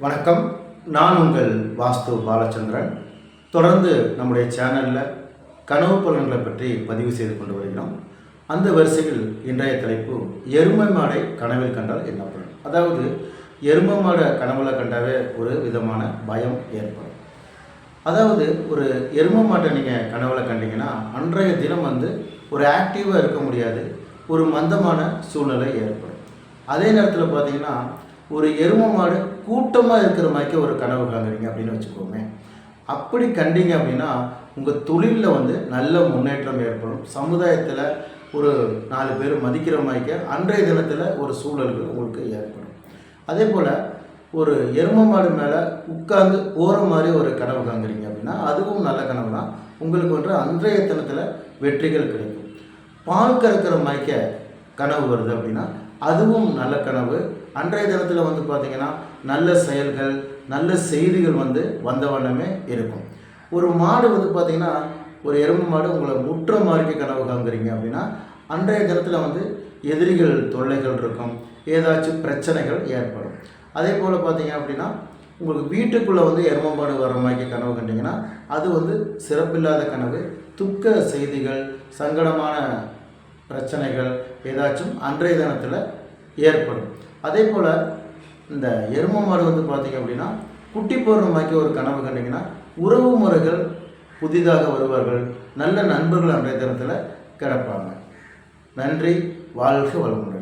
வணக்கம். நான் உங்கள் வாஸ்து பாலச்சந்திரன். தொடர்ந்து நம்முடைய சேனலில் கனவு பலன்களை பற்றி பதிவு செய்து கொண்டு வருகிறோம். அந்த வரிசையில் இன்றைய தலைப்பு எருமை மாடை கனவில் கண்டால் என்ன பலன்? அதாவது எருமை மாடை கனவுல கண்டாவே ஒரு விதமான பயம் ஏற்படும். அதாவது ஒரு எருமை மாட்டை நீங்கள் கனவுல கண்டிங்கன்னா அன்றைய தினம் வந்து ஒரு ஆக்டிவாக இருக்க முடியாது. ஒரு மந்தமான சூழ்நிலை ஏற்படும். அதே நேரத்தில் பார்த்தீங்கன்னா ஒரு எருமை மாடு கூட்டமாக இருக்கிற மாதிரிக்கே ஒரு கனவு காங்குறீங்க அப்படின்னு வச்சுக்கோமே. அப்படி கண்டீங்க அப்படின்னா உங்கள் தொழிலில் வந்து நல்ல முன்னேற்றம் ஏற்படும். சமுதாயத்தில் ஒரு நாலு பேர் மதிக்கிற மாதிரிக்க அன்றைய தினத்தில் ஒரு சூழல்கள் உங்களுக்கு ஏற்படும். அதே போல் ஒரு எருமை மாடு மேலே உட்கார்ந்து போகிற மாதிரி ஒரு கனவு காங்குறீங்க அப்படின்னா அதுவும் நல்ல கனவு தான் உங்களுக்கு வந்து அன்றைய தினத்தில் வெற்றிகள் கிடைக்கும். பால் கறக்கிற மாதிரிக்க கனவு வருது அப்படின்னா அதுவும் நல்ல கனவு. அன்றைய தினத்தில் வந்து பார்த்திங்கன்னா நல்ல செயல்கள் நல்ல செய்திகள் வந்து வந்த வண்ணமே இருக்கும். ஒரு மாடு வந்து பார்த்திங்கன்னா ஒரு எருமை மாடு உங்களை முற்ற மாதிரி கனவு காங்குறீங்க அப்படின்னா அன்றைய தினத்தில் வந்து எதிரிகள் தொல்லைகள் இருக்கும். ஏதாச்சும் பிரச்சனைகள் ஏற்படும். அதே போல் பார்த்திங்க அப்படின்னா உங்களுக்கு வீட்டுக்குள்ளே வந்து எருமம்பாடு வர மாதிரி கனவு கண்டிங்கன்னா அது வந்து சிறப்பில்லாத கனவு. துக்க செய்திகள் சங்கடமான பிரச்சனைகள் ஏதாச்சும் அன்றைய தினத்தில் ஏற்படும். அதே போல் இந்த எருமை மாடு வந்து பார்த்தீங்க அப்படின்னா குட்டி பௌர்ணமாக்கி ஒரு கனவு கண்டிங்கன்னா உறவு முறைகள் புதிதாக வருவார்கள். நல்ல நண்பர்கள் அன்றைய தினத்தில் கிடப்பாங்க. நன்றி வாழ்க வளமுடன்.